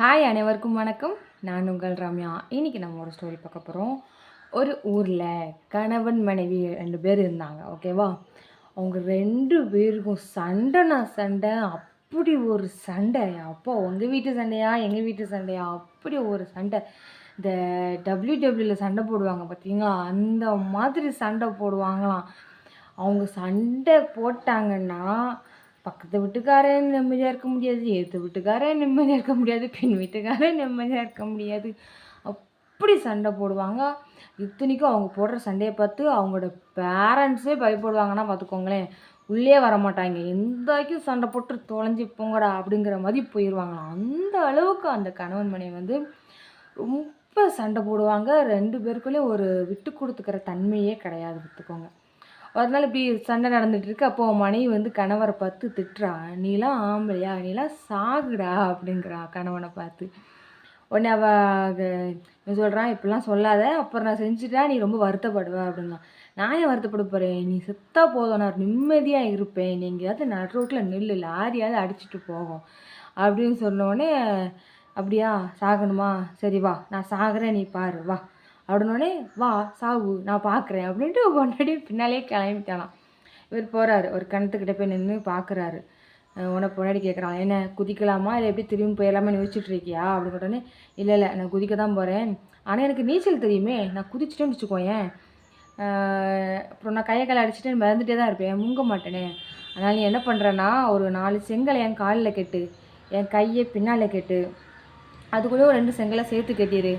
Hi அனைவருக்கும் வணக்கம். நான் உங்கள் ரம்யா. இன்றைக்கி நம்ம ஒரு ஸ்டோரி பார்க்க போகிறோம் ஒரு ஊரில் கணவன் மனைவி ரெண்டு பேர் இருந்தாங்க ஓகேவா அவங்க ரெண்டு பேருக்கும் சண்டைனா சண்டை அப்படி ஒரு சண்டை. அப்போ உங்கள் வீட்டு சண்டையா எங்கள் வீட்டு சண்டையா? அப்படி ஒரு சண்டை. இந்த டபிள்யூ டபிள்யூவில் சண்டை போடுவாங்க பார்த்தீங்களா அந்த மாதிரி சண்டை போடுவாங்களாம். அவங்க சண்டை போட்டாங்கன்னா பக்கத்து வீட்டுக்காரன் நிம்மதியாக இருக்க முடியாது எதிர்த்து வீட்டுக்காரன் நிம்மதியாக இருக்க முடியாது பெண் வீட்டுக்காரன் நிம்மதியாக இருக்க முடியாது. அப்படி சண்டை போடுவாங்க. இத்தனைக்கும் அவங்க போடுற சண்டையை பார்த்து அவங்களோட பேரண்ட்ஸே பயப்படுவாங்கன்னா பார்த்துக்கோங்களேன். உள்ளே வர மாட்டாங்க. வரைக்கும் சண்டை போட்டு தொலைஞ்சி போங்கடா அப்படிங்கிற மாதிரி போயிடுவாங்களாம் அந்த அளவுக்கு அந்த கணவன் மனைவி வந்து ரொம்ப சண்டை போடுவாங்க. ரெண்டு பேருக்குள்ளேயும் ஒரு விட்டு கொடுத்துக்கிற தன்மையே கிடையாது பார்த்துக்கோங்க. ஒரு நாள் இப்படி சண்டை நடந்துட்டு இருக்கு. அப்போ மனைவி வந்து கணவரை பார்த்து திட்டுறா. நீலாம் ஆம்பளையா? நீலாம் சாகுடா? அப்படிங்கிறா கணவனை பார்த்து. உடனே அவ சொல்கிறான் இப்படிலாம் சொல்லாத. அப்புறம் நான் செஞ்சுட்டா நீ ரொம்ப வருத்தப்படுவ. அப்படின்னா நான் ஏன் வருத்தப்பட போகிறேன் நீ செத்தா போதும். நான் நிம்மதியாக இருப்பேன். நீ எங்கேயாவது நடு ரோட்டில் நெல் லாரியாவது அடிச்சிட்டு போகும். அப்படின்னு சொன்ன உடனே அப்படியா? சாகணுமா? சரி வா. நான் சாகுறேன். நீ பாரு. வா. அப்படின்னோடனே வா சாவு நான் பார்க்குறேன் அப்படின்ட்டு பொண்டாடி பின்னாலே கிளம்பிட்டாலாம் இவர் போகிறாரு ஒரு கிணத்துக்கிட்ட போய் நின்று பார்க்குறாரு உன்னை பொண்டாடி கேட்குறான் என்ன குதிக்கலாமா? இல்லை எப்படி திரும்பி போயிடலாமா யோசிச்சுட்டு இருக்கியா? அப்படின்னு உடனே இல்லை இல்லை நான் குதிக்க தான் போகிறேன் ஆனால் எனக்கு நீச்சல் தெரியுமே நான் குதிச்சிட்டேன்னு வச்சுக்கோயேன். அப்புறம் நான் கையை காலை அடிச்சுட்டு மறந்துட்டே தான் இருப்பேன் முங்க மாட்டேனே? அதனால் நீ என்ன பண்ணுறேன்னா ஒரு நாலு செங்கலை என் காலில் கெட்டு என் கையை பின்னால் கெட்டு அதுக்குள்ளே ஒரு ரெண்டு செங்கலை சேர்த்து கட்டிடு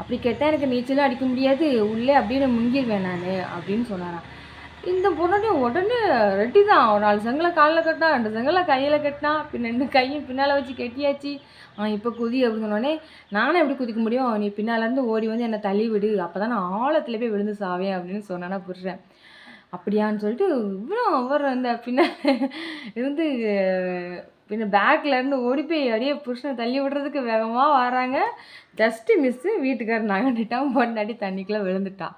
அப்படி கேட்டால் எனக்கு நீச்சலும் அடிக்க முடியாது. உள்ளே அப்படியே நான் முங்கிடுவேன் நான் அப்படின்னு சொன்னாரான் இந்த பொண்ணு உடனே ரெட்டி தான் ஒரு நாலு செங்கலை காலில் கட்டினா ரெண்டு செங்கலை கையில் கட்டினா பின் ரெண்டு கையும் பின்னால் வச்சு கெட்டியாச்சு. அவன் இப்போ குதி அப்படின்னு சொன்னோடனே நானும் எப்படி குதிக்க முடியும்? நீ பின்னாலேருந்து ஓடி வந்து என்னை தள்ளி விடு. அப்போ தான் நான் ஆழத்தில் போய் விழுந்து சாவேன் அப்படின்னு சொன்னானா புருஷன். அப்படியான்னு சொல்லிட்டு இவ்வளோ அவர் அந்த பின்னால் இருந்து பின்ன பேக்கில் இருந்து ஓடி போய் அப்படியே புருஷனை தள்ளி விடுறதுக்கு வேகமாக வராங்க. ஜஸ்ட்டு மிஸ்ஸு வீட்டுக்காரர் நகண்டுட்டான் பொண்டாட்டி தண்ணிக்குள்ளே விழுந்துட்டான்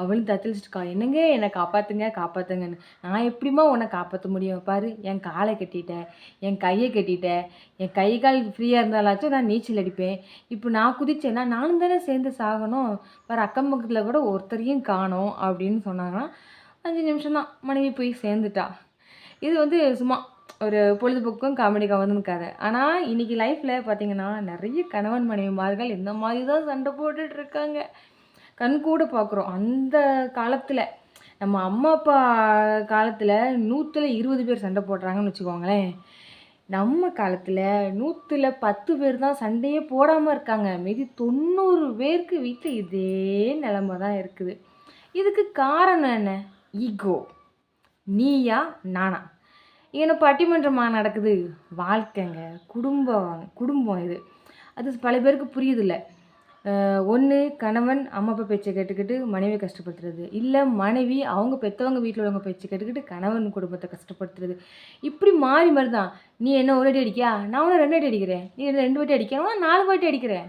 அவளும் தத்தளிச்சிட்டுக்கா என்னங்க என்னை காப்பாற்றுங்க காப்பாற்றுங்கன்னு நான் எப்படிம்மா உன்னை காப்பாற்ற முடியும்? பாரு என் காலை கட்டிட்டேன் என் கையை கட்டிட்டேன் என் கை கால் ஃப்ரீயாக இருந்தாலாச்சும் நான் நீச்சல் அடிப்பேன். இப்போ நான் குதிச்சேன்னா நானும் தானே சேர்ந்து சாகணும். பாரு அக்கம் பக்கத்தில் கூட ஒருத்தரையும் காணும். அப்படின்னு சொன்னாங்கன்னா அஞ்சு நிமிஷம் தான் மனைவி போய் சேர்ந்துட்டா. இது வந்து சும்மா ஒரு பொழுதுபோக்கும் காமெடி வந்து கதை ஆனால் இன்றைக்கி லைஃப்பில் பார்த்தீங்கன்னா நிறைய கணவன் மனைவிமார்கள் இந்த மாதிரி தான் சண்டை போட்டுட்டு இருக்காங்க கண் கூட பார்க்குறோம் அந்த காலத்தில் நம்ம அம்மா அப்பா காலத்தில் நூற்றில் இருபது பேர் சண்டை போடுறாங்கன்னு வச்சுக்கோங்களேன். நம்ம காலத்தில் நூற்றில் பத்து பேர் தான் சண்டையே போடாமல் இருக்காங்க. மீதி தொண்ணூறு பேருக்கு வீட்டில் இதே நிலமை தான் இருக்குது. இதுக்கு காரணம் என்ன? ஈகோ நீயா நானா? ஏன்னா பட்டிமன்றமாக நடக்குது? வாழ்க்கைங்க. குடும்பம் குடும்பம் இது. அது பல பேருக்கு புரியுதில்ல. ஒன்று கணவன் அம்மா அப்பா பேச்சை கேட்டுக்கிட்டு மனைவி கஷ்டப்படுத்துறது. இல்லை மனைவி அவங்க பெற்றவங்க வீட்டில் உள்ளவங்க பேச்சை கேட்டுக்கிட்டு கணவன் குடும்பத்தை கஷ்டப்படுத்துறது. இப்படி மாறி மாறி தான் நீ என்ன ஒரு அடி அடிக்கியா? நான் உன்னை ரெண்டு அடி அடிக்கிறேன். நீ ரெண்டு வாட்டி அடிக்கிறேன். நாலு வாட்டி அடிக்கிறேன்.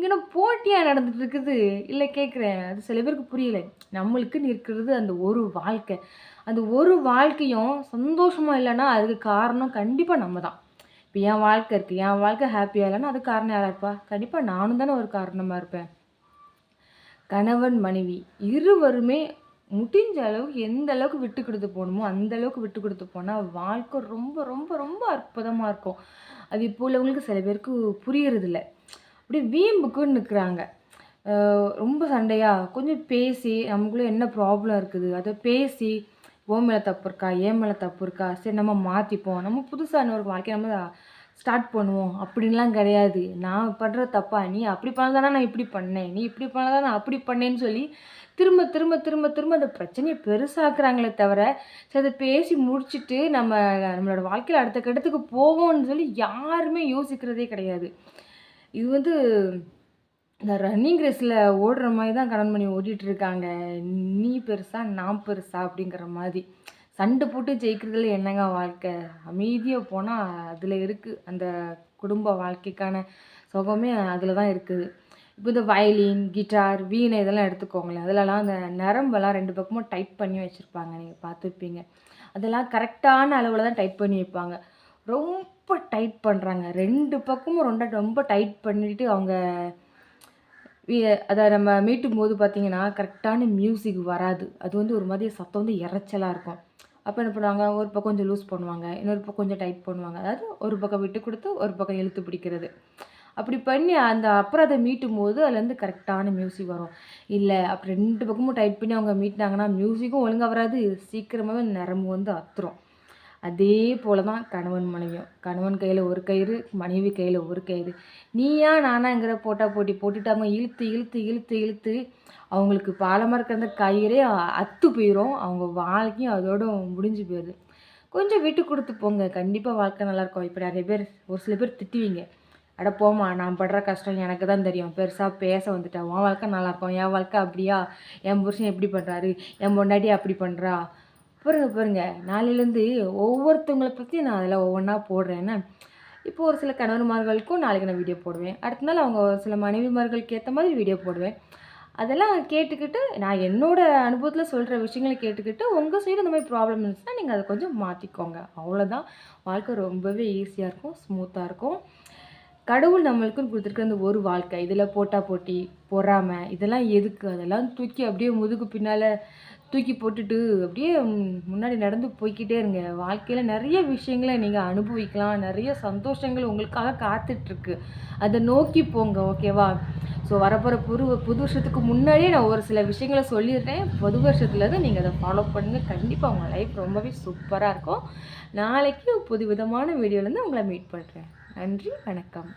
இங்கே நான் போட்டியாக நடந்துட்டு இருக்குது இல்லை கேட்குறேன் அது சில பேருக்கு புரியலை. நம்மளுக்குன்னு இருக்கிறது அந்த ஒரு வாழ்க்கை. அந்த ஒரு வாழ்க்கையும் சந்தோஷமாக இல்லைன்னா அதுக்கு காரணம் கண்டிப்பாக நம்ம தான் இப்போ என் வாழ்க்கை இருக்குது என் வாழ்க்கை ஹாப்பியாக இல்லைன்னா அது காரணம் யாராக இருப்பா கண்டிப்பாக நானும் தானே ஒரு காரணமாக இருப்பேன். கணவன் மனைவி இருவருமே முடிஞ்ச அளவுக்கு எந்த அளவுக்கு விட்டு கொடுத்து போகணுமோ அந்த அளவுக்கு விட்டு கொடுத்து போனால் வாழ்க்கை ரொம்ப ரொம்ப ரொம்ப அற்புதமாக இருக்கும். அது இப்போ உள்ளவங்களுக்கு சில பேருக்கு புரியறதில்ல. இப்படி வீம்புக்குன்னு நிற்கிறாங்க. ரொம்ப சண்டையாக கொஞ்சம் பேசி நமக்குள்ளே என்ன ப்ராப்ளம் இருக்குது? அதை பேசி ஓ மேலே தப்பு இருக்கா? ஏன் மேலே தப்பு இருக்கா? சரி நம்ம மாற்றிப்போம் நம்ம புதுசாக இன்னொரு வாழ்க்கை நம்ம ஸ்டார்ட் பண்ணுவோம். அப்படின்லாம் கிடையாது. நான் பண்ணுற தப்பா? நீ அப்படி பண்ணதானே நான் இப்படி பண்ணேன்? நீ இப்படி பண்ணதான் நான் அப்படி பண்ணேன்னு சொல்லி திரும்ப திரும்ப திரும்ப திரும்ப அந்த பிரச்சனையை பெருசாக்குறாங்களே தவிர சரி அதை பேசி முடிச்சுட்டு நம்ம நம்மளோட வாழ்க்கையில் அடுத்த கட்டத்துக்கு போவோம்னு சொல்லி யாருமே யோசிக்கிறதே கிடையாது. இது வந்து இந்த ரன்னிங் ரேஸில் ஓடுற மாதிரி தான் கடன் பண்ணி ஓடிட்டுருக்காங்க. நீ பெருசா நான் பெருசா அப்படிங்கிற மாதிரி. சண்டை போட்டு ஜெயிக்கிறதுல என்னங்க வாழ்க்கை? அமைதியாக போனால் அதில் இருக்குது அந்த குடும்ப வாழ்க்கைக்கான சுகமே அதில் தான் இருக்குது. இப்போ இந்த வயலின் கிட்டார் வீணை இதெல்லாம் எடுத்துக்கோங்களேன். அதிலலாம் அந்த நரம்பெல்லாம் ரெண்டு பக்கமும் டைட் பண்ணி வச்சுருப்பாங்க. நீங்கள் பார்த்துருப்பீங்க. அதெல்லாம் கரெக்டான அளவில் தான் டைட் பண்ணி வைப்பாங்க. ரொம்ப டைட் பண்ணுறாங்க ரெண்டு பக்கமும் ரொம்ப ரொம்ப டைட் பண்ணிட்டு அவங்க அதை நம்ம மீட்டும் போது பார்த்திங்கன்னா கரெக்டான மியூசிக் வராது. அது வந்து ஒரு மாதிரி சத்தம் வந்து இறைச்சலாக இருக்கும். அப்போ என்ன பண்ணுவாங்க? ஒரு பக்கம் கொஞ்சம் லூஸ் பண்ணுவாங்க. இன்னொரு பக்கம் கொஞ்சம் டைட் பண்ணுவாங்க. அதாவது ஒரு பக்கம் விட்டு கொடுத்து ஒரு பக்கம் இழுத்து பிடிக்கிறது. அப்படி பண்ணி அந்த அப்புறம் அதை மீட்டும் போது அதுலேருந்து கரெக்டான மியூசிக் வரும். இல்லை அப்படி ரெண்டு பக்கமும் டைட் பண்ணி அவங்க மீட்டினாங்கன்னா மியூசிக்கும் ஒழுங்காக வராது. சீக்கிரமாகவே நரம்பு வந்து அத்துரும். அதே போல தான் கணவன் மனைவியும். கணவன் கையில் ஒரு கயிறு மனைவி கையில் ஒரு கயிறு. நீயா நானாங்கிற போட்டா போட்டி போட்டுட்டு அவங்க இழுத்து இழுத்து இழுத்து இழுத்து அவங்களுக்கு பாலமாக இருக்கிற அந்த கயிறே அத்து போயிடும் அவங்க வாழ்க்கையும் அதோட முடிஞ்சு போயிடுது. கொஞ்சம் விட்டு கொடுத்து போங்க. கண்டிப்பாக வாழ்க்கை நல்லாயிருக்கும் இப்போ நிறைய பேர் ஒரு சில பேர் திட்டுவீங்க. அட போமா நான் படுற கஷ்டம் எனக்கு தான் தெரியும். பெருசாக பேச வந்துட்டேன். உன் வாழ்க்கை நல்லாயிருக்கும் என் வாழ்க்கை அப்படியா? என் புருஷன் எப்படி பண்ணுறாரு என் பொண்டாட்டி அப்படி பண்ணுறா பாருங்க பாருங்க. நாளையிலேருந்து ஒவ்வொருத்தவங்களை பற்றி நான் அதில் ஒவ்வொன்றா போடுறேன்னா. இப்போ ஒரு சில கணவன்மார்களுக்கும் நாளைக்கு நான் வீடியோ போடுவேன். அடுத்த நாள் அவங்க ஒரு சில மனைவிமார்களுக்கு ஏற்ற மாதிரி வீடியோ போடுவேன். அதெல்லாம் கேட்டுக்கிட்டு நான் என்னோடய அனுபவத்தில் சொல்கிற விஷயங்களை கேட்டுக்கிட்டு உங்கள் சைடு இந்த மாதிரி ப்ராப்ளம் இருந்துச்சுன்னா நீங்கள் அதை கொஞ்சம் மாற்றிக்கோங்க அவ்வளோதான் வாழ்க்கை ரொம்பவே ஈஸியாக இருக்கும் ஸ்மூத்தாக இருக்கும். கடவுள் நம்மளுக்குன்னு கொடுத்துருக்க அந்த ஒரு வாழ்க்கை இதில் போட்டா போட்டி பொறாமை இதெல்லாம் எதுக்கு? அதெல்லாம் தூக்கி அப்படியே முதுகு பின்னால் தூக்கி போட்டுட்டு அப்படியே முன்னாடி நடந்து போய்க்கிட்டே இருங்க. வாழ்க்கையில் நிறைய விஷயங்களை நீங்கள் அனுபவிக்கலாம். நிறைய சந்தோஷங்கள் உங்களுக்காக காத்துட்ருக்கு. அதை நோக்கி போங்க ஓகேவா ஸோ வரப்போகிற புது புது வருஷத்துக்கு முன்னாடியே நான் ஒரு சில விஷயங்களை சொல்லிடுறேன். புது வருஷத்துலேருந்து நீங்கள் அதை ஃபாலோ பண்ணுங்கள் கண்டிப்பாக உங்கள் லைஃப் ரொம்பவே சூப்பராக இருக்கும். நாளைக்கு புது விதமான வீடியோலேருந்து உங்களை மீட் பண்ணுறேன் நன்றி வணக்கம்.